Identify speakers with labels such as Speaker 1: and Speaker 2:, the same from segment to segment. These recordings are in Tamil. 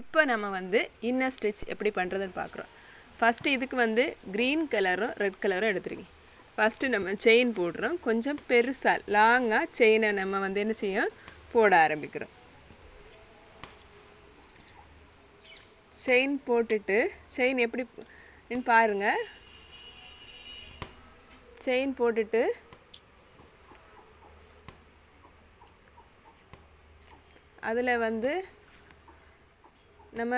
Speaker 1: இப்போ நம்ம வந்து இன்னர் ஸ்டிச் எப்படி பண்ணுறதுன்னு பார்க்குறோம் ஃபஸ்ட்டு இதுக்கு வந்து க்ரீன் கலரும் ரெட் கலரும் எடுத்துருக்கேன் ஃபஸ்ட்டு நம்ம செயின் போடுறோம். கொஞ்சம் பெருசாக லாங்காக செயினை நம்ம வந்து என்ன செய்யும் போட ஆரம்பிக்கிறோம். செயின் போட்டுட்டு செயின் எப்படி பாருங்கள் பாருங்க. செயின் போட்டுட்டு அதில் வந்து நம்ம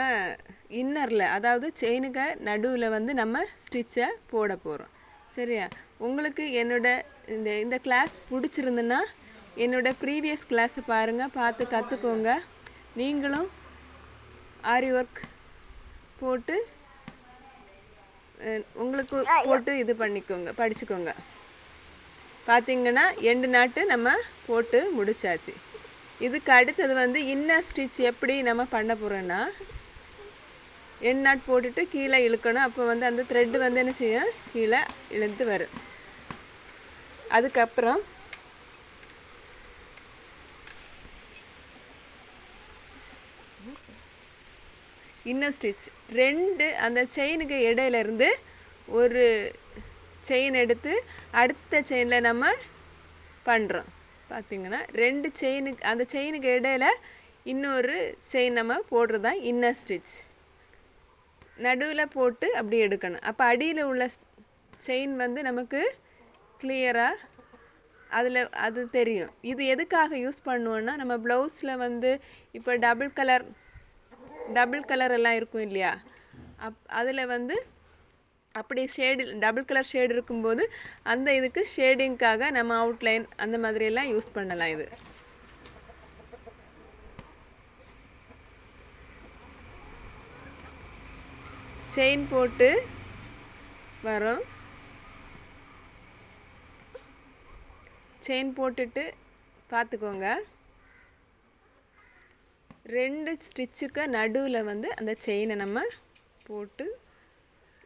Speaker 1: இன்னரில் அதாவது செயினுக்கு நடுவில் வந்து நம்ம ஸ்டிச்சை போட போகிறோம் சரியா? உங்களுக்கு என்னோட இந்த இந்த கிளாஸ் பிடிச்சிருந்துன்னா என்னோட ப்ரீவியஸ் கிளாஸை பாருங்கள் பார்த்து கற்றுக்கோங்க நீங்களும் ஆரி ஒர்க் போட்டு உங்களுக்கு போட்டு இது பண்ணிக்கோங்க படிச்சுக்கோங்க. பார்த்தீங்கன்னா எண்டு நாட்டு நம்ம போட்டு முடிச்சாச்சு. இதுக்கு அடுத்தது வந்து இன்னர் ஸ்டிச் எப்படி நம்ம பண்ண போகிறோன்னா என் நாட் போட்டுட்டு கீழே இழுக்கணும். அப்போ வந்து அந்த த்ரெட்டு வந்து என்ன செய்யும்? கீழே இழுத்து வரும். அதுக்கப்புறம் இன்னர் ஸ்டிச் ரெண்டு அந்த செயினுக்கு இடையில இருந்து ஒரு செயின் எடுத்து அடுத்த செயினில் நம்ம பண்ணுறோம் பார்த்திங்கன்னா ரெண்டு செயினுக்கு அந்த செயினுக்கு இடையில இன்னொரு செயின் நம்ம போடுறது தான் இன்னர் ஸ்டிச் நடுவில் போட்டு அப்படி எடுக்கணும். அப்போ அடியில் உள்ள செயின் வந்து நமக்கு கிளியராக அதில் அது தெரியும். இது எதுக்காக யூஸ் பண்ணுவோன்னா நம்ம ப்ளவுஸில் வந்து இப்போ டபுள் கலர் டபுள் கலர் எல்லாம் இருக்கும் இல்லையா? அப் அதில் வந்து அப்படி ஷேடு டபுள் கலர் ஷேடு இருக்கும்போது அந்த இதுக்கு ஷேடிங்க்காக நம்ம அவுட்லைன் அந்த மாதிரியெல்லாம் யூஸ் பண்ணலாம் இது. செயின் போட்டு வரோம். செயின் போட்டுட்டு பார்த்துக்கோங்க. ரெண்டு ஸ்டிச்சுக்கு நடுவில் வந்து அந்த செயினை நம்ம போட்டு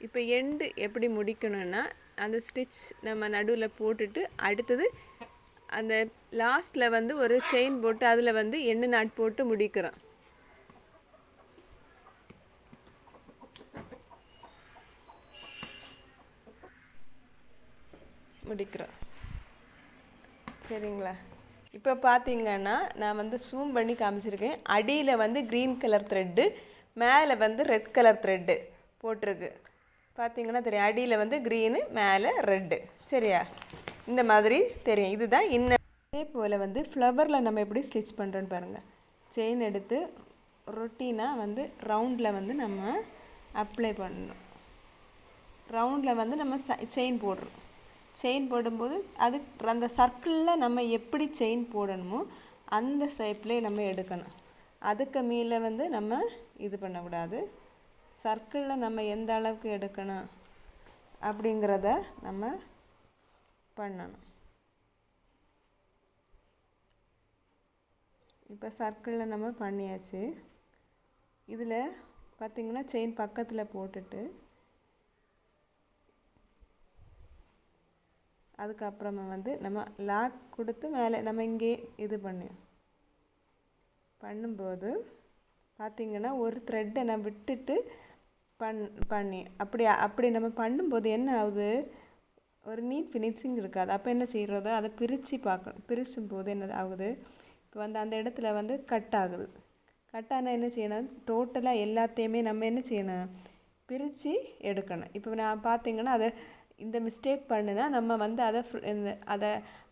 Speaker 1: இப்போ எண்டு எப்படி முடிக்கணும்னா அந்த ஸ்டிச் நம்ம நடுவில் போட்டுட்டு அடுத்தது அந்த லாஸ்ட்டில் வந்து ஒரு செயின் போட்டு அதில் வந்து எண்ணு நாட் போட்டு முடிக்கிறோம். முடிக்கிறோம். சரிங்களா? இப்போ பார்த்தீங்கன்னா நான் வந்து ஜூம் பண்ணி காமிச்சிருக்கேன். அடியில் வந்து க்ரீன் கலர் த்ரெட்டு மேலே வந்து ரெட் கலர் த்ரெட்டு போட்டிருக்கு. பார்த்தீங்கன்னா தெரியும். அடியில் வந்து க்ரீனு மேலே ரெட்டு சரியா? இந்த மாதிரி தெரியும். இதுதான் இன்ன அதே போல் வந்து ஃப்ளவரில் நம்ம எப்படி ஸ்டிச் பண்ணுறோன்னு பாருங்கள் செயின் எடுத்து ரொட்டீனாக வந்து ரவுண்டில் வந்து நம்ம அப்ளை பண்ணணும். ரவுண்டில் வந்து நம்ம செயின் போடுறோம் செயின் போடும்போது அது அந்த சர்க்கிளில் நம்ம எப்படி செயின் போடணுமோ அந்த ஷேப்லேயே நம்ம எடுக்கணும். அதுக்கு மேலே வந்து நம்ம இது பண்ணக்கூடாது. சர்க்கிளில் நம்ம எந்த அளவுக்கு எடுக்கணும் அப்படிங்கிறத நம்ம பண்ணணும். இப்போ சர்க்கிளில் நம்ம பண்ணியாச்சு. இதில் பார்த்திங்கன்னா செயின் பக்கத்தில் போட்டுட்டு அதுக்கப்புறமா வந்து நம்ம லாக் கொடுத்து மேலே நம்ம இங்கே இது பண்ணி. பண்ணும்போது பார்த்திங்கன்னா ஒரு த்ரெட்டை நான் விட்டுட்டு பண் பண்ணி. அப்படி அப்படி நம்ம பண்ணும்போது என்ன ஆகுது? ஒரு நீட் ஃபினிஷிங் இருக்காது. அப்போ என்ன செய்கிறதோ அதை பிரித்து பார்க்கணும் பிரிச்சும் போது என்ன ஆகுது? இப்போ வந்து அந்த இடத்துல வந்து கட் ஆகுது. கட் ஆனால் என்ன செய்யணும்? டோட்டலாக எல்லாத்தையுமே நம்ம என்ன செய்யணும்? பிரித்து எடுக்கணும். இப்போ நான் பார்த்தீங்கன்னா அதை இந்த மிஸ்டேக் பண்ணுனா நம்ம வந்து அதை இந்த அதை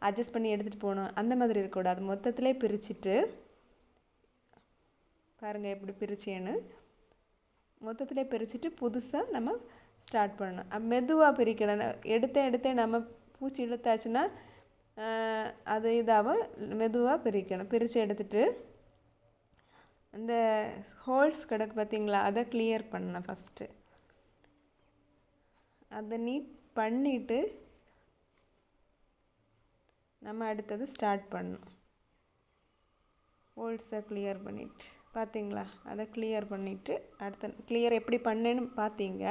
Speaker 1: அட்ஜஸ்ட் பண்ணி எடுத்துகிட்டு போகணும். அந்த மாதிரி இருக்கக்கூடாது. மொத்தத்திலே பிரிச்சுட்டு பாருங்கள் எப்படி பிரிச்சேன்னு. மொத்தத்திலே பிரிச்சுட்டு புதுசாக நம்ம ஸ்டார்ட் பண்ணணும். மெதுவாக பிரிக்கணும். எடுத்தே எடுத்தே நம்ம பூச்சி இழுத்தாச்சுன்னா அது இதாக மெதுவாக பிரிக்கணும். பிரித்து எடுத்துட்டு அந்த ஹோல்ஸ் கிடக்கு பார்த்தீங்களா அதை கிளியர் பண்ணேன் ஃபஸ்ட்டு அதை நீட் பண்ணிவிட்டு நம்ம அடுத்தது ஸ்டார்ட் பண்ணணும். ஹோல்ஸை கிளியர் பண்ணிவிட்டு பார்த்தீங்களா அதை கிளியர் பண்ணிவிட்டு அடுத்த கிளியர் எப்படி பண்ணேன்னு பார்த்தீங்க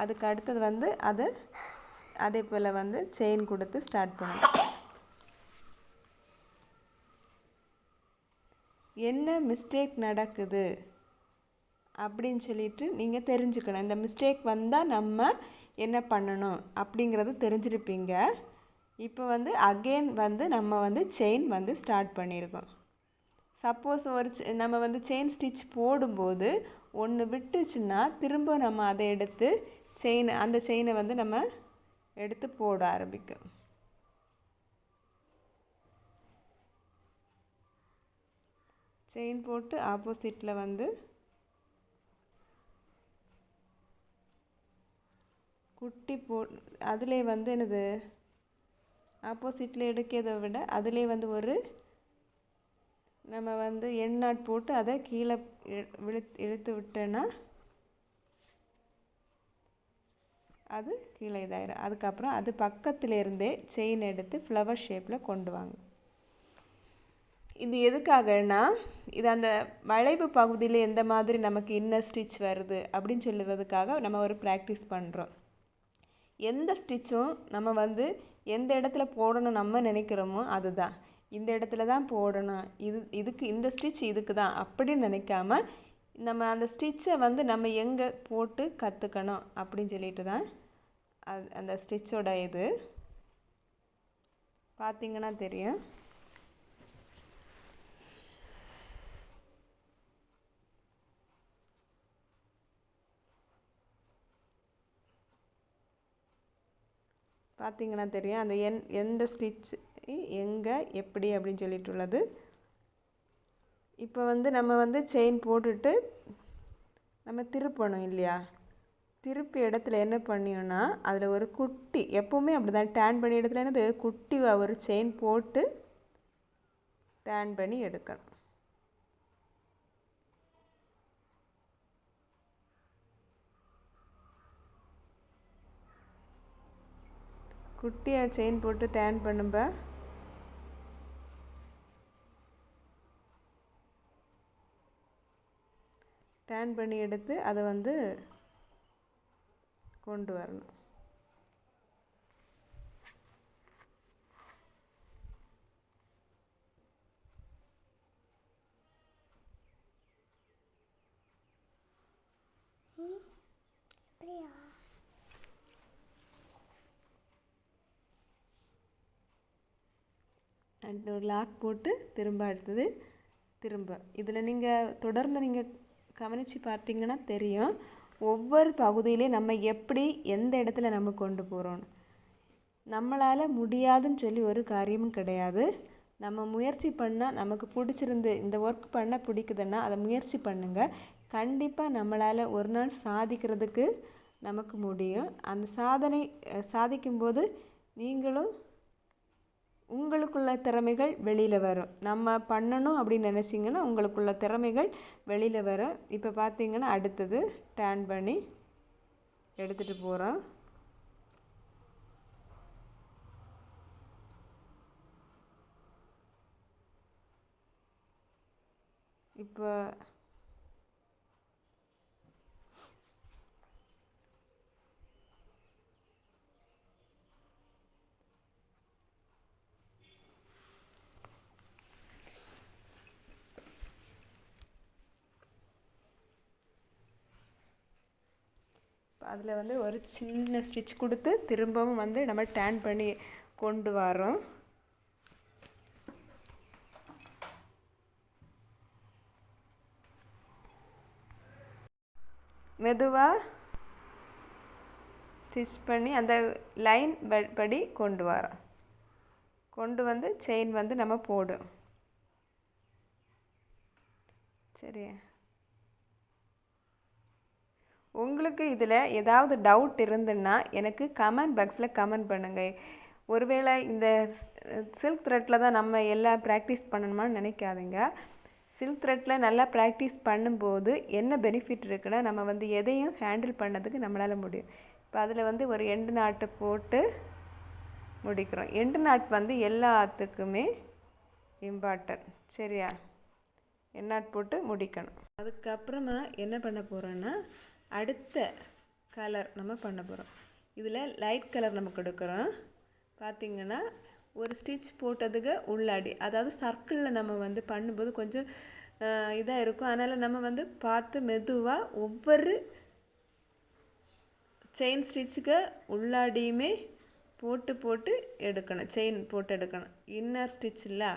Speaker 1: அதுக்கு அடுத்தது வந்து அதை அதே போல் வந்து செயின் கொடுத்து ஸ்டார்ட் பண்ணணும். என்ன மிஸ்டேக் நடக்குது? அப்படின்னு சொல்லிட்டு நீங்கள் தெரிஞ்சுக்கணும். இந்த மிஸ்டேக் வந்தால் நம்ம என்ன பண்ணணும் அப்படிங்கிறத தெரிஞ்சிருப்பீங்க. இப்போ வந்து அகெயின் வந்து நம்ம வந்து செயின் வந்து ஸ்டார்ட் பண்ணியிருக்கோம் சப்போஸ் ஒரு நம்ம வந்து செயின் ஸ்டிச் போடும்போது ஒன்று விட்டுச்சுன்னா திரும்ப நம்ம அதை எடுத்து செயின் அந்த செயினை வந்து நம்ம எடுத்து போட ஆரம்பிக்கும். செயின் போட்டு ஆப்போசிட்டில் வந்து குட்டி போ அதிலே வந்து என்னது ஆப்போசிட்டில் எடுக்கிறதை விட அதிலே வந்து ஒரு நம்ம வந்து எண்ணாட் போட்டு அதை கீழே இழு இழுத்து விட்டோன்னா அது கீழே இதாயிடும் அதுக்கப்புறம் அது பக்கத்துலேருந்தே செயின் எடுத்து ஃப்ளவர் ஷேப்பில் கொண்டு வாங்க. இது எதுக்காகன்னா இது அந்த வளைவு பகுதியில் எந்த மாதிரி நமக்கு இன்னர் ஸ்டிச் வருது அப்படின்னு சொல்லுறதுக்காக நம்ம ஒரு ப்ராக்டிஸ் பண்ணுறோம் எந்த ஸ்டிச்சும் நம்ம வந்து எந்த இடத்துல போடணும் நம்ம நினைக்கிறோமோ அதுதான். இந்த இடத்துல தான் போடணும். இது இதுக்கு இந்த ஸ்டிச் இதுக்கு தான் அப்படின்னு நினைக்காம நம்ம அந்த ஸ்டிச்சை வந்து நம்ம எங்கே போட்டு கற்றுக்கணும் அப்படின்னு சொல்லிட்டு தான் அது அந்த ஸ்டிச்சோட இது. பார்த்தீங்கன்னா தெரியும். பார்த்தீங்கன்னா தெரியும். அந்த என் எந்த ஸ்டிச் எங்கே எப்படி அப்படின்னு சொல்லிட்டு உள்ளது இப்போ வந்து நம்ம வந்து செயின் போட்டுட்டு நம்ம திருப்பணும் இல்லையா? திருப்பி இடத்துல என்ன பண்ணியோன்னா அதில் ஒரு குட்டி எப்போவுமே அப்படி தான் டேன் பண்ணி இடத்துல என்னது? குட்டி ஒரு செயின் போட்டு டேன் பண்ணி எடுக்கணும். குட்டியாக செயின் போட்டு டேன் பண்ணும்ப டேன் பண்ணி எடுத்து அதை வந்து கொண்டு வரணும்
Speaker 2: அப்படியா
Speaker 1: அடுத்து ஒரு லாக் போட்டு திரும்ப அடுத்தது திரும்ப. இதில் நீங்கள் தொடர்ந்து நீங்கள் கவனித்து பார்த்தீங்கன்னா தெரியும். ஒவ்வொரு பகுதியிலையும் நம்ம எப்படி எந்த இடத்துல நம்ம கொண்டு போகிறோன்னு நம்மளால் முடியாதுன்னு சொல்லி ஒரு காரியமும் கிடையாது. நம்ம முயற்சி பண்ணால் நமக்கு பிடிச்சிருந்து இந்த ஒர்க் பண்ண பிடிக்குதுன்னா அதை முயற்சி பண்ணுங்கள் கண்டிப்பாக நம்மளால் ஒரு நாள் சாதிக்கிறதுக்கு நமக்கு முடியும். அந்த சாதனை சாதிக்கும்போது நீங்களும் உங்களுக்குள்ள திறமைகள் வெளியில் வரும். நம்ம பண்ணணும் அப்படின்னு நினச்சிங்கன்னா உங்களுக்குள்ள திறமைகள் வெளியில் வரும். இப்போ பார்த்தீங்கன்னா அடுத்தது டேன் பண்ணி எடுத்துகிட்டு போகிறோம் இப்போ அதில் வந்து ஒரு சின்ன ஸ்டிச் கொடுத்து திரும்பவும் வந்து நம்ம டேன் பண்ணி கொண்டு வரோம் மெதுவாக ஸ்டிச் பண்ணி அந்த லைன் படி கொண்டு வரோம் கொண்டு வந்து செயின் வந்து நம்ம போடும் சரி உங்களுக்கு இதில் ஏதாவது டவுட் இருந்துன்னா எனக்கு கமெண்ட் பாக்ஸில் கமெண்ட் பண்ணுங்கள் ஒருவேளை இந்த சில்க் த்ரெட்டில் தான் நம்ம எல்லாம் ப்ராக்டிஸ் பண்ணணுமான்னு நினைக்காதீங்க. சில்க் த்ரெட்டில் நல்லா ப்ராக்டிஸ் பண்ணும்போது என்ன பெனிஃபிட் இருக்குன்னா நம்ம வந்து எதையும் ஹேண்டில் பண்ணதுக்கு நம்மளால் முடியும். இப்போ அதில் வந்து ஒரு எண்டு நாட்டு போட்டு முடிக்கிறோம். எண்டு நாட் வந்து எல்லாத்துக்குமே இம்பார்ட்டன்ட் சரியா? எண்ணாட் போட்டு முடிக்கணும். அதுக்கப்புறமா என்ன பண்ண போகிறோன்னா அடுத்த கலர் நம்ம பண்ண போகிறோம் இதில் லைட் கலர் நம்ம கொடுக்குறோம். பார்த்திங்கன்னா ஒரு ஸ்டிச் போட்டதுக்கு உள்ளாடி அதாவது சர்க்கிளில் நம்ம வந்து பண்ணும்போது கொஞ்சம் இதாக இருக்கும். அதனால் நம்ம வந்து பார்த்து மெதுவாக ஒவ்வொரு செயின் ஸ்டிச்சுக்கு உள்ளாடியுமே போட்டு போட்டு எடுக்கணும். செயின் போட்டு எடுக்கணும். இன்னர் ஸ்டிச் இல்லை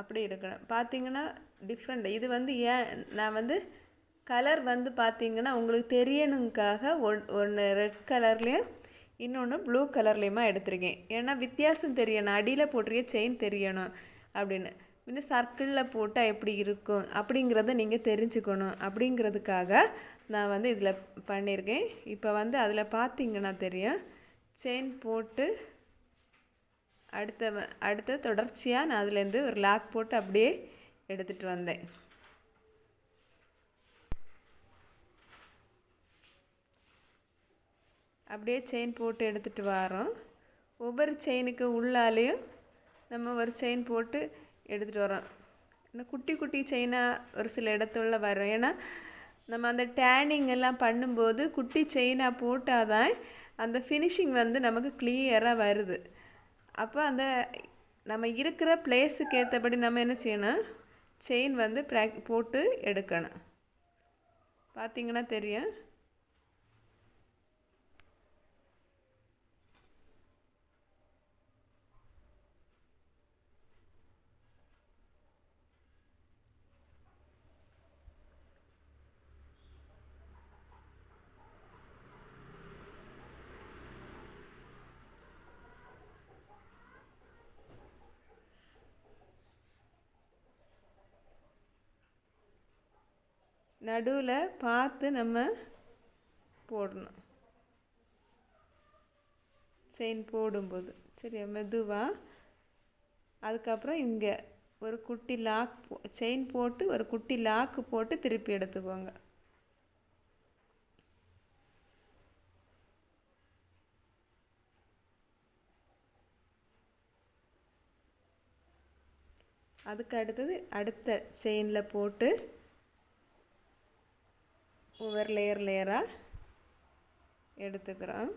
Speaker 1: அப்படி எடுக்கணும். பார்த்திங்கன்னா டிஃப்ரெண்ட் இது வந்து ஏன் நான் வந்து கலர் வந்து பார்த்திங்கன்னா உங்களுக்கு தெரியணுங்காக ஒன் ஒன்று ரெட் கலர்லேயும் இன்னொன்று ப்ளூ கலர்லேயுமா எடுத்திருக்கேன். ஏன்னா வித்தியாசம் தெரியணும். அடியில் போட்டிருக்க செயின் தெரியணும் அப்படின்னு. இன்னும் சர்க்கிளில் போட்டால் எப்படி இருக்கும்? அப்படிங்கிறத நீங்கள் தெரிஞ்சுக்கணும். அப்படிங்கிறதுக்காக நான் வந்து இதில் பண்ணியிருக்கேன். இப்போ வந்து அதில் பார்த்தீங்கன்னா தெரியும். செயின் போட்டு அடுத்த வ- அடுத்த தொடர்ச்சியாக நான் அதுலேருந்து ஒரு லாக் போட்டு அப்படியே எடுத்துகிட்டு வந்தேன். அப்படியே செயின் போட்டு எடுத்துகிட்டு வரோம். ஒவ்வொரு செயினுக்கு உள்ளாலேயும் நம்ம ஒரு செயின் போட்டு எடுத்துகிட்டு வரோம். இன்னும் குட்டி குட்டி செயினாக ஒரு சில இடத்துல வரும். ஏன்னா நம்ம அந்த டேனிங் எல்லாம் பண்ணும்போது குட்டி செயினாக போட்டால் தான் அந்த ஃபினிஷிங் வந்து நமக்கு கிளியராக வருது. அப்போ அந்த நம்ம இருக்கிற பிளேஸுக்கு ஏற்றபடி நம்ம என்ன செய்யணும்? செயின் வந்து ப்ராக் போட்டு எடுக்கணும். பார்த்தீங்கன்னா தெரியும். நடுவில் பார்த்து நம்ம போடணும். செயின் போடும்போது. சரியா? மெதுவாக அதுக்கப்புறம் இங்கே ஒரு குட்டி லாக் போ செயின் போட்டு ஒரு குட்டி லாக்கு போட்டு திருப்பி எடுத்துக்கோங்க. அதுக்கு அடுத்தது அடுத்த செயினில் போட்டு ஒவ்வொரு லேயர் லேயராக எடுத்துக்கிறோம்.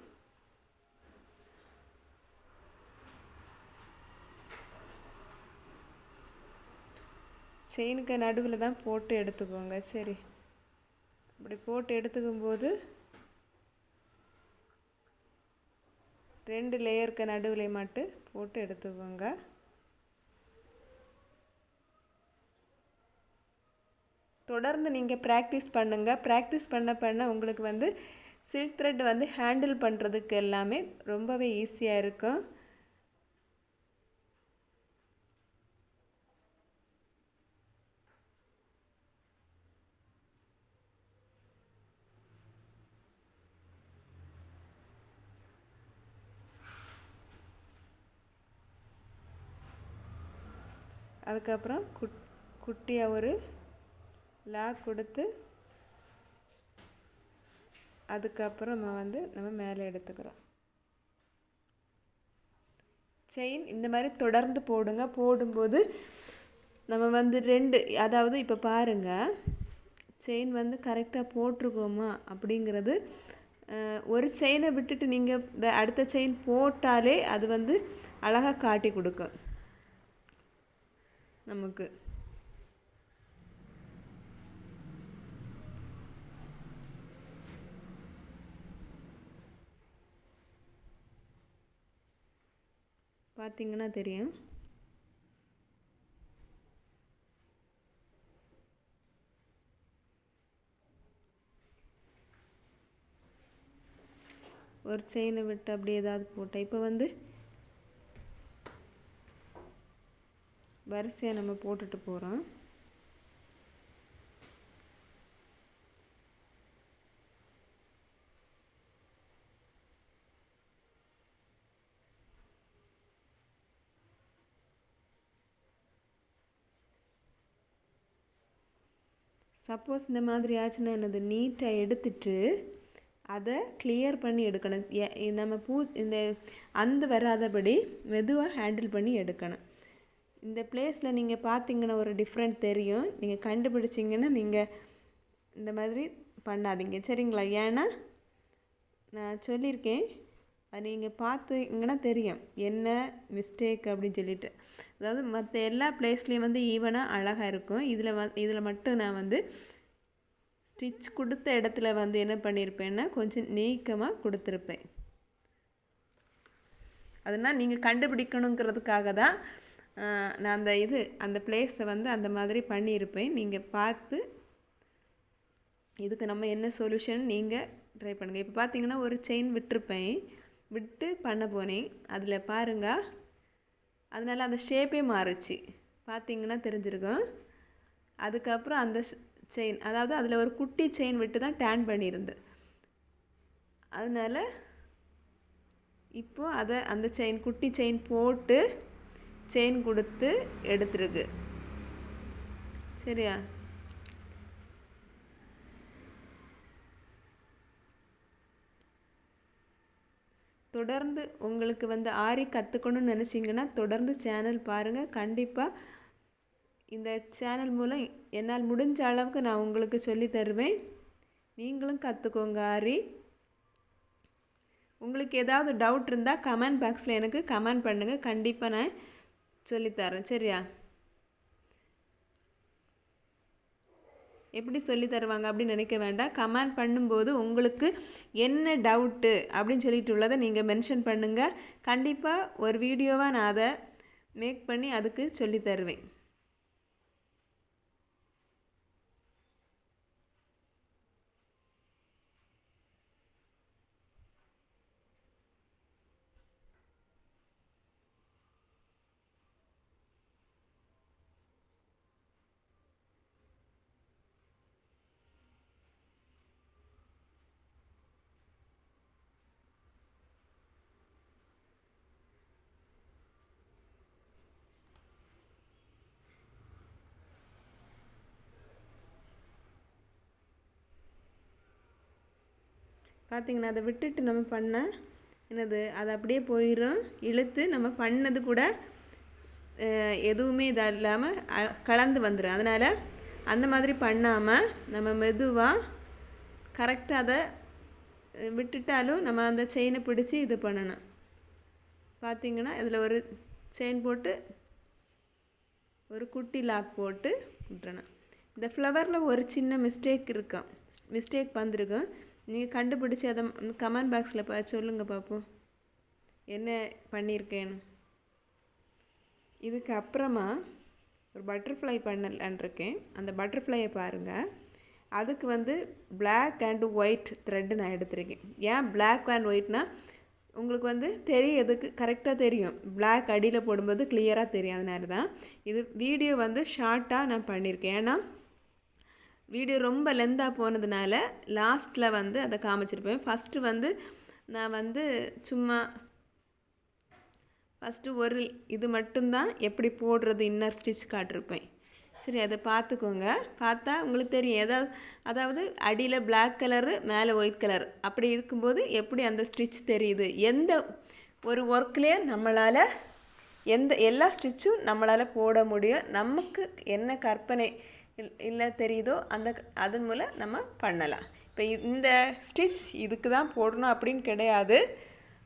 Speaker 1: செயினுக்கு நடுவில் தான் போட்டு எடுத்துக்கோங்க. சரி. அப்படி போட்டு எடுத்துக்கும்போது ரெண்டு லேயருக்கு நடுவில் மட்டும் போட்டு எடுத்துக்கோங்க. தொடர்ந்து நீங்கள் ப்ராக்டிஸ் பண்ணுங்கள் ப்ராக்டிஸ் பண்ண பண்ண உங்களுக்கு வந்து சில்க் த்ரெட் வந்து ஹேண்டில் பண்ணுறதுக்கு எல்லாமே ரொம்பவே ஈஸியாக இருக்கும் அதுக்கப்புறம் குட் குட்டியாக ஒரு லாக் கொடுத்து அதுக்கப்புறம் நம்ம வந்து நம்ம மேலே எடுத்துக்கிறோம். செயின் இந்த மாதிரி தொடர்ந்து போடுங்க. போடும்போது நம்ம வந்து ரெண்டு அதாவது இப்போ பாருங்கள் செயின் வந்து கரெக்டாக போட்டிருக்கோமா அப்படிங்கிறது ஒரு செயினை விட்டுட்டு நீங்கள் அடுத்த செயின் போட்டாலே அது வந்து அழகாக காட்டி கொடுக்கும். நமக்கு. பார்த்தீங்கன்னா தெரியும். ஒரு செயினை விட்டு அப்படி ஏதாவது போட்டேன் இப்போ வந்து வரிசையாக நம்ம போட்டுட்டு போகிறோம் சப்போஸ் இந்த மாதிரி ஆச்சுன்னா என்னது? நீட்டாக எடுத்துட்டு அதை கிளியர் பண்ணி எடுக்கணும். நம்ம பூ இந்த அந்து வராதபடி மெதுவாக ஹேண்டில் பண்ணி எடுக்கணும். இந்த பிளேஸில் நீங்கள் பார்த்தீங்கன்னா ஒரு டிஃப்ரெண்ட் தெரியும். நீங்கள் கண்டுபிடிச்சிங்கன்னா நீங்கள் இந்த மாதிரி பண்ணாதீங்க. சரிங்களா? ஏன்னா நான் சொல்லியிருக்கேன். நீங்கள் பார்த்தீங்கன்னா தெரியும். என்ன மிஸ்டேக் அப்படின்னு சொல்லிட்டு. அதாவது மற்ற எல்லா பிளேஸ்லேயும் வந்து ஈவனாக அழகாக இருக்கும். இதில் வ இதில் மட்டும் நான் வந்து ஸ்டிச் கொடுத்த இடத்துல வந்து என்ன பண்ணியிருப்பேன்னா கொஞ்சம் நீக்கமாக கொடுத்துருப்பேன். அதனால் நீங்கள் கண்டுபிடிக்கணுங்கிறதுக்காக தான் நான் அந்த இது அந்த பிளேஸை வந்து அந்த மாதிரி பண்ணியிருப்பேன் நீங்கள் பார்த்து இதுக்கு நம்ம என்ன சொல்யூஷன் நீங்கள் ட்ரை பண்ணுங்கள் இப்போ பார்த்தீங்கன்னா ஒரு செயின் விட்டுருப்பேன். விட்டு பண்ண போனேன். அதில் பாருங்க. அதனால் அந்த ஷேப்பே மாறுச்சு. பார்த்தீங்கன்னா தெரிஞ்சிருக்கும். அதுக்கப்புறம் அந்த செயின் அதாவது அதில் ஒரு குட்டி செயின் விட்டு தான் டேன் பண்ணியிருந்தேன். அதனால் இப்போது அதை அந்த செயின் குட்டி செயின் போட்டு செயின் கொடுத்து எடுத்துருக்கு. சரியா? தொடர்ந்து உங்களுக்கு வந்து ஆரி கற்றுக்கணும்னு நினச்சிங்கன்னா தொடர்ந்து சேனல் பாருங்கள் கண்டிப்பாக இந்த சேனல் மூலம் என்னால் முடிஞ்ச அளவுக்கு நான் உங்களுக்கு சொல்லி தருவேன். நீங்களும் கற்றுக்கோங்க ஆரி. உங்களுக்கு ஏதாவது டவுட் இருந்தால் கமெண்ட் பாக்ஸில் எனக்கு கமெண்ட் பண்ணுங்கள் கண்டிப்பாக நான் சொல்லித்தரேன் சரியா? எப்படி சொல்லி தருவாங்க அப்படின்னு நினைக்க வேண்டாம். கமெண்ட் பண்ணும்போது உங்களுக்கு என்ன டவுட்டு அப்படின்னு சொல்லிட்டு உள்ளதை நீங்கள் மென்ஷன் பண்ணுங்கள் கண்டிப்பாக ஒரு வீடியோவாக நான் அதை மேக் பண்ணி அதுக்கு சொல்லி தருவேன். பார்த்திங்கன்னா அதை விட்டுட்டு நம்ம பண்ண என்னது அது அப்படியே போயிடும் இழுத்து நம்ம பண்ணது கூட எதுவுமே இதாக இல்லாமல் கலந்து வந்துடும் அதனால் அந்த மாதிரி பண்ணாமல் நம்ம மெதுவாக கரெக்டாக அதை விட்டுட்டாலும் நம்ம அந்த செயினை பிடிச்சி இது பண்ணணும். பார்த்திங்கன்னா இதில் ஒரு செயின் போட்டு ஒரு குட்டி லாக் போட்டு விட்டுறணும். இந்த ஃப்ளவரில் ஒரு சின்ன மிஸ்டேக் இருக்கும். மிஸ்டேக் வந்திருக்கும். நீங்கள் கண்டுபிடிச்சி அதை கமெண்ட் பாக்ஸில் பா சொல்லுங்கள் பார்ப்போம் என்ன பண்ணியிருக்கேன்னு இதுக்கு அப்புறமா ஒரு பட்டர்ஃப்ளை பண்ணலான் இருக்கேன் அந்த பட்டர்ஃப்ளையை பாருங்கள் அதுக்கு வந்து பிளாக் அண்ட் ஒயிட் த்ரெட்டு நான் எடுத்திருக்கேன். ஏன் பிளாக் அண்ட் ஒயிட்னா உங்களுக்கு வந்து தெரியறதுக்கு எதுக்கு கரெக்டாக தெரியும். பிளாக் அடியில் போடும்போது கிளியராக தெரியும் அதனால தான். இது வீடியோ வந்து ஷார்ட்டாக நான் பண்ணியிருக்கேன் ஏன்னா வீடியோ ரொம்ப லென்த்தாக போனதுனால லாஸ்ட்டில் வந்து அதை காமிச்சிருப்பேன். ஃபஸ்ட்டு வந்து நான் வந்து சும்மா ஃபஸ்ட்டு ஒரு இது மட்டும்தான் எப்படி போடுறது இன்னர் ஸ்டிச் காட்டிருப்பேன். சரி அதை பார்த்துக்கோங்க. பார்த்தா உங்களுக்கு தெரியும். ஏதாவது அதாவது அடியில் பிளாக் கலரு மேலே ஒயிட் கலர் அப்படி இருக்கும்போது எப்படி அந்த ஸ்டிச் தெரியுது? எந்த ஒரு ஒர்க்லேயே நம்மளால் எந்த எல்லா ஸ்டிச்சும் நம்மளால் போட முடியும். நமக்கு என்ன கற்பனை இல்லை தெரியுதோ அந்த அதன் மூலம் நம்ம பண்ணலாம். இப்போ இந்த ஸ்டிச் இதுக்கு தான் போடணும் அப்படின்னு கிடையாது.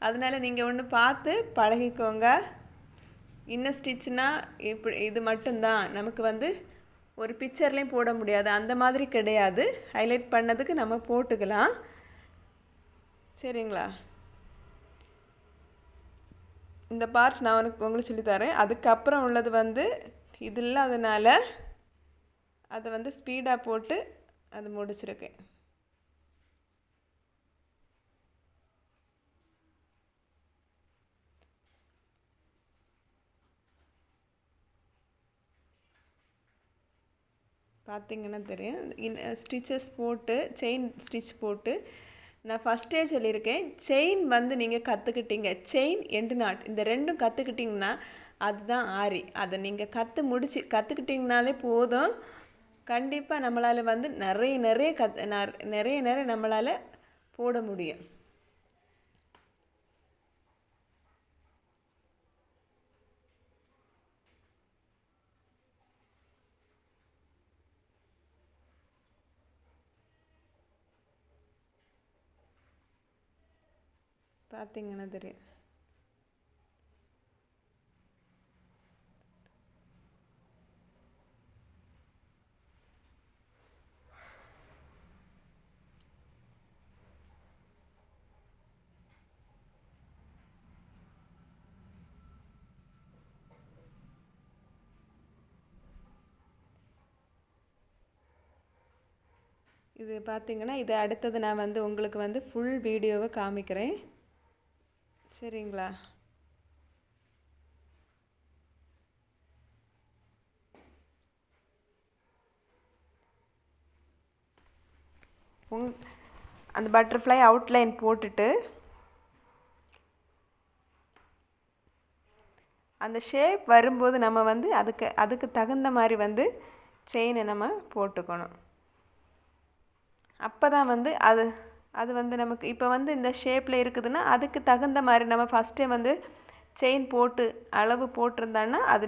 Speaker 1: அதனால நீங்கள் ஒன்று பார்த்து பழகிக்கோங்க. இன்னும் ஸ்டிச்னால் இப்படி இது மட்டும்தான். நமக்கு வந்து ஒரு பிக்சர்லேயும் போட முடியாது. அந்த மாதிரி கிடையாது. ஹைலைட் பண்ணதுக்கு நம்ம போட்டுக்கலாம். சரிங்களா? இந்த பார்ட் நான் உனக்கு உங்களுக்கு சொல்லித்தரேன் அதுக்கப்புறம் உள்ளது வந்து இது இல்லாதனால அதை வந்து ஸ்பீடாக போட்டு அது முடிச்சிருக்கேன். பார்த்தீங்கன்னா தெரியும். ஸ்டிச்சஸ் போட்டு செயின் ஸ்டிச் போட்டு நான் ஃபஸ்ட்டே சொல்லியிருக்கேன் செயின் வந்து நீங்கள் கற்றுக்கிட்டீங்க செயின் எண்டு நாட் இந்த ரெண்டும் கற்றுக்கிட்டிங்கன்னா அதுதான் ஆரி. அதை நீங்கள் கற்று முடிச்சு கற்றுக்கிட்டிங்கனாலே போதும். கண்டிப்பாக நம்மளால் வந்து நிறைய நிறைய கத் நிறைய நிறைய நம்மளால் போட முடியும். பார்த்தீங்கன்னா தெரியும். இது பார்த்திங்கன்னா இது அடுத்தது நான் வந்து உங்களுக்கு வந்து ஃபுல் வீடியோவை காமிக்கிறேன். சரிங்களா? உங் அந்த பட்டர்ஃப்ளை அவுட்லைன் போட்டுட்டு அந்த ஷேப் வரும்போது நம்ம வந்து அதுக்கு அதுக்கு தகுந்த மாதிரி வந்து செயினை நம்ம போட்டுக்கணும். அப்போ தான் வந்து அது அது வந்து நமக்கு இப்போ வந்து இந்த ஷேப்பில் இருக்குதுன்னா அதுக்கு தகுந்த மாதிரி நம்ம ஃபஸ்ட்டே வந்து செயின் போட்டு அளவு போட்டிருந்தோன்னா அது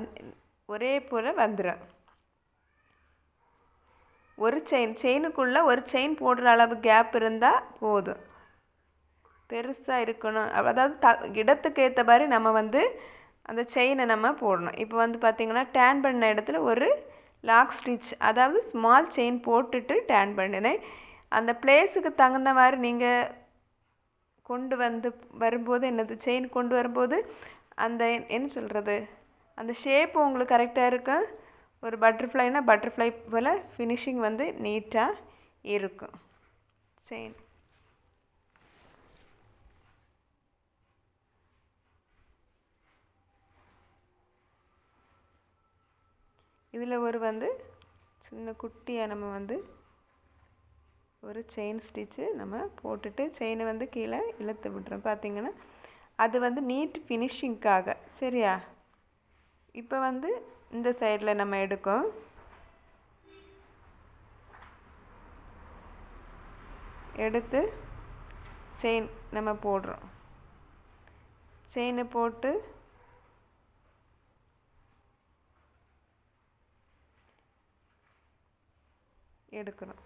Speaker 1: ஒரே போல் வந்துடும் ஒரு செயின் செயினுக்குள்ளே ஒரு செயின் போடுற அளவு கேப் இருந்தால் போதும். பெருசாக இருக்கணும். அதாவது த இடத்துக்கு ஏற்ற மாதிரி நம்ம வந்து அந்த செயினை நம்ம போடணும். இப்போ வந்து பார்த்திங்கன்னா டேன் பண்ண இடத்துல ஒரு லாக் ஸ்டிச் அதாவது ஸ்மால் செயின் போட்டுட்டு டேன் பண்ணினேன். அந்த பிளேஸுக்கு தகுந்த மாதிரி நீங்கள் கொண்டு வந்து வரும்போது என்னது செயின் கொண்டு வரும்போது அந்த என்ன சொல்கிறது அந்த ஷேப்பு உங்களுக்கு கரெக்டாக இருக்கும் ஒரு பட்டர்ஃப்ளைனா பட்டர்ஃப்ளை போல் ஃபினிஷிங் வந்து நீட்டாக இருக்கும் செயின் இதில் ஒரு வந்து சின்ன குட்டியாக நம்ம வந்து ஒரு செயின் ஸ்டிச்சு நம்ம போட்டுட்டு செயினை வந்து கீழே இழுத்து விட்டுறோம். பார்த்திங்கன்னா அது வந்து நீட் ஃபினிஷிங்க்காக சரியா? இப்போ வந்து இந்த சைடில் நம்ம எடுக்கோம். எடுத்து செயின் நம்ம போடுறோம். செயினை போட்டு எடுக்கிறோம்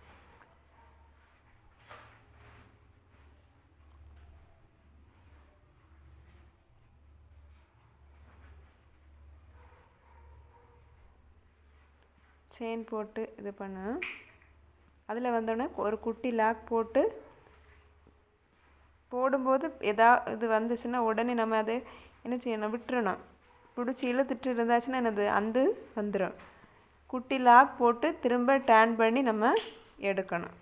Speaker 1: செயின் போட்டு இது பண்ணணும் அதில் வந்தோடனே ஒரு குட்டி லாக் போட்டு போடும்போது எதா இது வந்துச்சுன்னா உடனே நம்ம அதை என்ன செய்யணும் விட்டுறணும். பிடிச்சி இழுத்துட்டு இருந்தாச்சுன்னா என்னது அந்து வந்துடும் குட்டி லாக் போட்டு திரும்ப டேன் பண்ணி நம்ம எடுக்கணும்.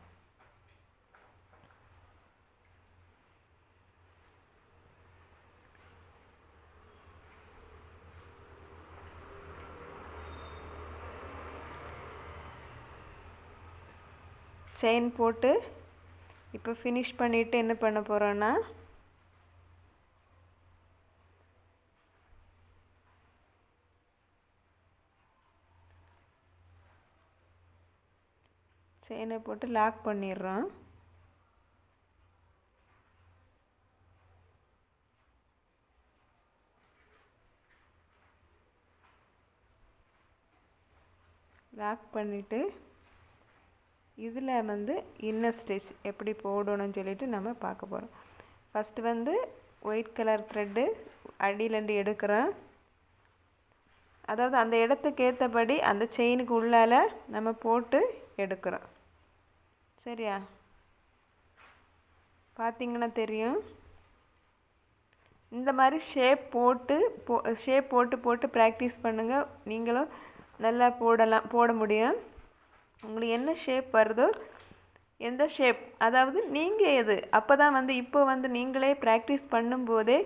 Speaker 1: செயின் போட்டு இப்போ ஃபினிஷ் பண்ணிவிட்டு என்ன பண்ண போகிறோன்னா செயினை போட்டு லாக் பண்ணிடுறோம். லாக் பண்ணிவிட்டு இதில் வந்து இன்னர் ஸ்டிச் எப்படி போடணும்னு சொல்லிட்டு நம்ம பார்க்க போகிறோம் ஃபஸ்ட்டு வந்து ஒயிட் கலர் த்ரெட்டு அடியிலேருந்து எடுக்கிறோம். அதாவது அந்த இடத்துக்கு ஏற்றபடி அந்த செயினுக்கு உள்ளால் நம்ம போட்டு எடுக்கிறோம். சரியா? பார்த்திங்கன்னா தெரியும். இந்த மாதிரி ஷேப் போட்டு போ ஷேப் போட்டு போட்டு ப்ராக்டிஸ் பண்ணுங்கள் நீங்களும் நல்லா போடலாம் போட முடியும். உங்களுக்கு என்ன ஷேப் வருதோ எந்த ஷேப் அதாவது நீங்கள் எது அப்போ தான் வந்து இப்போ வந்து நீங்களே ப்ராக்டிஸ் பண்ணும்போதே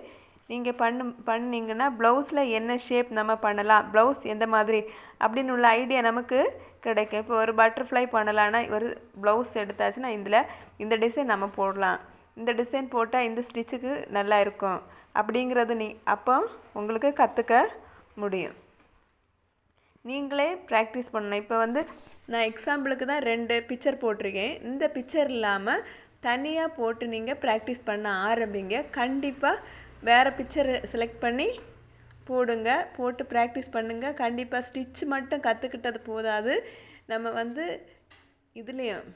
Speaker 1: நீங்கள் பண்ணு பண்ணிங்கன்னா ப்ளவுஸில் என்ன ஷேப் நம்ம பண்ணலாம் ப்ளவுஸ் எந்த மாதிரி அப்படின்னு உள்ள ஐடியா நமக்கு கிடைக்கும். இப்போ ஒரு பட்டர்ஃப்ளை பண்ணலான்னா ஒரு ப்ளவுஸ் எடுத்தாச்சுன்னா இதில் இந்த டிசைன் நம்ம போடலாம். இந்த டிசைன் போட்டால் இந்த ஸ்டிச்சுக்கு நல்லா இருக்கும். அப்படிங்கிறது நீ அப்போ உங்களுக்கு கற்றுக்க முடியும். நீங்களே ப்ராக்டிஸ் பண்ணணும். இப்போ வந்து நான் எக்ஸாம்பிளுக்கு தான் ரெண்டு பிக்சர் போட்டிருக்கேன். இந்த பிக்சர் இல்லாமல் தனியாக போட்டு நீங்கள் ப்ராக்டிஸ் பண்ண ஆரம்பிங்க. கண்டிப்பாக வேறு பிக்சர் செலக்ட் பண்ணி போடுங்க. போட்டு ப்ராக்டிஸ் பண்ணுங்கள் கண்டிப்பாக ஸ்டிச் மட்டும் கற்றுக்கிட்டது போதாது. நம்ம வந்து இதுலேயும்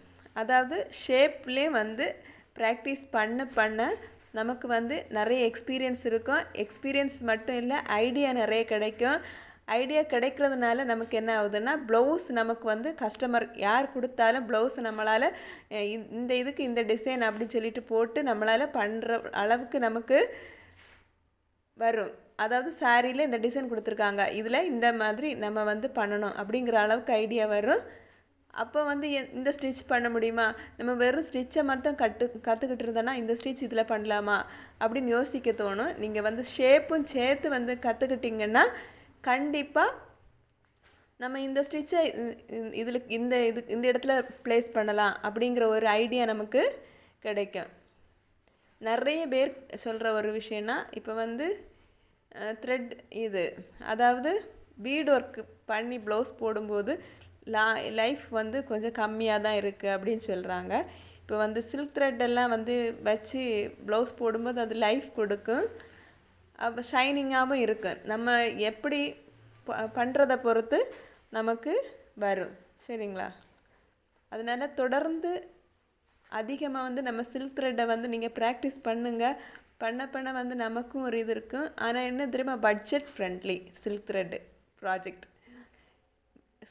Speaker 1: அதாவது ஷேப்லேயும் வந்து ப்ராக்டிஸ் பண்ண பண்ண நமக்கு வந்து நிறைய எக்ஸ்பீரியன்ஸ் இருக்கும். எக்ஸ்பீரியன்ஸ் மட்டும் இல்லை ஐடியா நிறைய கிடைக்கும். ஐடியா கிடைக்கிறதுனால நமக்கு என்ன ஆகுதுன்னா ப்ளவுஸ் நமக்கு வந்து கஸ்டமர் யார் கொடுத்தாலும் ப்ளவுஸ் நம்மளால் இந்த- இதுக்கு இந்த டிசைன் அப்படின்னு சொல்லிட்டு போட்டு நம்மளால் பண்ணுற அளவுக்கு நமக்கு வரும். அதாவது சாரியில் இந்த டிசைன் கொடுத்துருக்காங்க. இதில் இந்த மாதிரி நம்ம வந்து பண்ணணும் அப்படிங்கிற அளவுக்கு ஐடியா வரும். அப்போ வந்து எ- இந்த ஸ்டிச் பண்ண முடியுமா? நம்ம வெறும் ஸ்டிச்சை மட்டும் கட்டு கற்றுக்கிட்டு இருந்தோன்னா இந்த ஸ்டிச் இதில் பண்ணலாமா? அப்படின்னு யோசிக்க தோணும். நீங்கள் வந்து ஷேப்பும் சேர்த்து வந்து கற்றுக்கிட்டிங்கன்னா கண்டிப்பாக நம்ம இந்த ஸ்டிச்சை இதில் இந்த இது இந்த இடத்துல ப்ளேஸ் பண்ணலாம் அப்படிங்கிற ஒரு ஐடியா நமக்கு கிடைக்கும். நிறைய பேர் சொல்கிற ஒரு விஷயம்னா இப்போ வந்து த்ரெட் இது. அதாவது பீட் ஒர்க் பண்ணி ப்ளவுஸ் போடும்போது லா லைஃப் வந்து கொஞ்சம் கம்மியாக தான் இருக்குது அப்படின்னு சொல்கிறாங்க இப்போ வந்து சில்க் த்ரெட் எல்லாம் வந்து வச்சு ப்ளவுஸ் போடும்போது அது லைஃப் கொடுக்கும். ஷைனிங்காகவும் இருக்கும் நம்ம எப்படி பண்ணுறத பொறுத்து நமக்கு வரும். சரிங்களா? அதனால் தொடர்ந்து அதிகமாக வந்து நம்ம சில்க் த்ரெட்டை வந்து நீங்கள் ப்ராக்டிஸ் பண்ணுங்கள் பண்ண பண்ண வந்து நமக்கும் ஒரு இது இருக்கும் ஆனால் என்ன தெரியுமா? Budget friendly silk thread project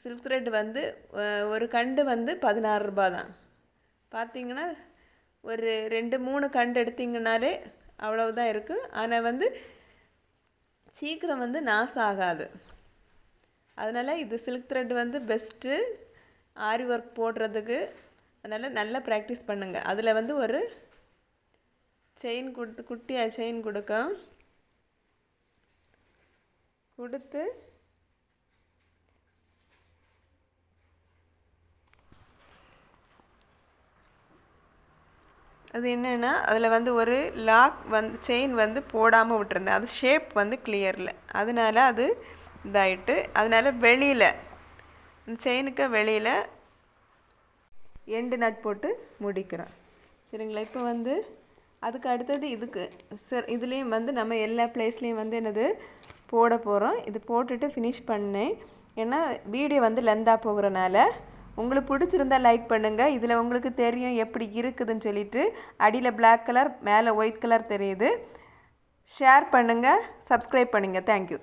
Speaker 1: silk thread வந்து ஒரு கண்டு வந்து பதினாறு ரூபா தான். பார்த்தீங்கன்னா ஒரு ரெண்டு மூணு கண்டு எடுத்திங்கனாலே அவ்வளவுதான் இருக்குது ஆனால் வந்து சீக்கிரம் வந்து நாசம் ஆகாது. அதனால் இது சில்க் த்ரெட் வந்து பெஸ்ட்டு ஆரி ஒர்க் போடுறதுக்கு அதனால் நல்லா ப்ராக்டிஸ் பண்ணுங்கள் அதில் வந்து ஒரு செயின் கொடுத்து குட்டியாக செயின் கொடுக்கும் கொடுத்து அது என்னென்னா அதில் வந்து ஒரு லாக் வந்து செயின் வந்து போடாமல் விட்டுருந்தேன். அது ஷேப் வந்து கிளியரில் அதனால் அதனால அது இதாயிட்டு அதனால் வெளியில் செயினுக்கு வெளியில் எண்டு நட் போட்டு முடிக்கிறோம். சரிங்களா? இப்போ வந்து அதுக்கு அடுத்தது இதுக்கு சார் இதுலேயும் வந்து நம்ம எல்லா ப்ளேஸ்லேயும் வந்து என்னது போட போகிறோம் இது போட்டுட்டு ஃபினிஷ் பண்ணேன். ஏன்னா வீடியோ வந்து லெந்தாக போகிறனால உங்களுக்கு பிடிச்சிருந்தா லைக் பண்ணுங்கள் இதில் உங்களுக்கு தெரியும் எப்படி இருக்குதுன்னு சொல்லிட்டு அடியில் பிளாக் கலர் மேலே ஒயிட் கலர் தெரியுது. ஷேர் பண்ணுங்கள் சப்ஸ்கிரைப் பண்ணுங்கள் தேங்க்யூ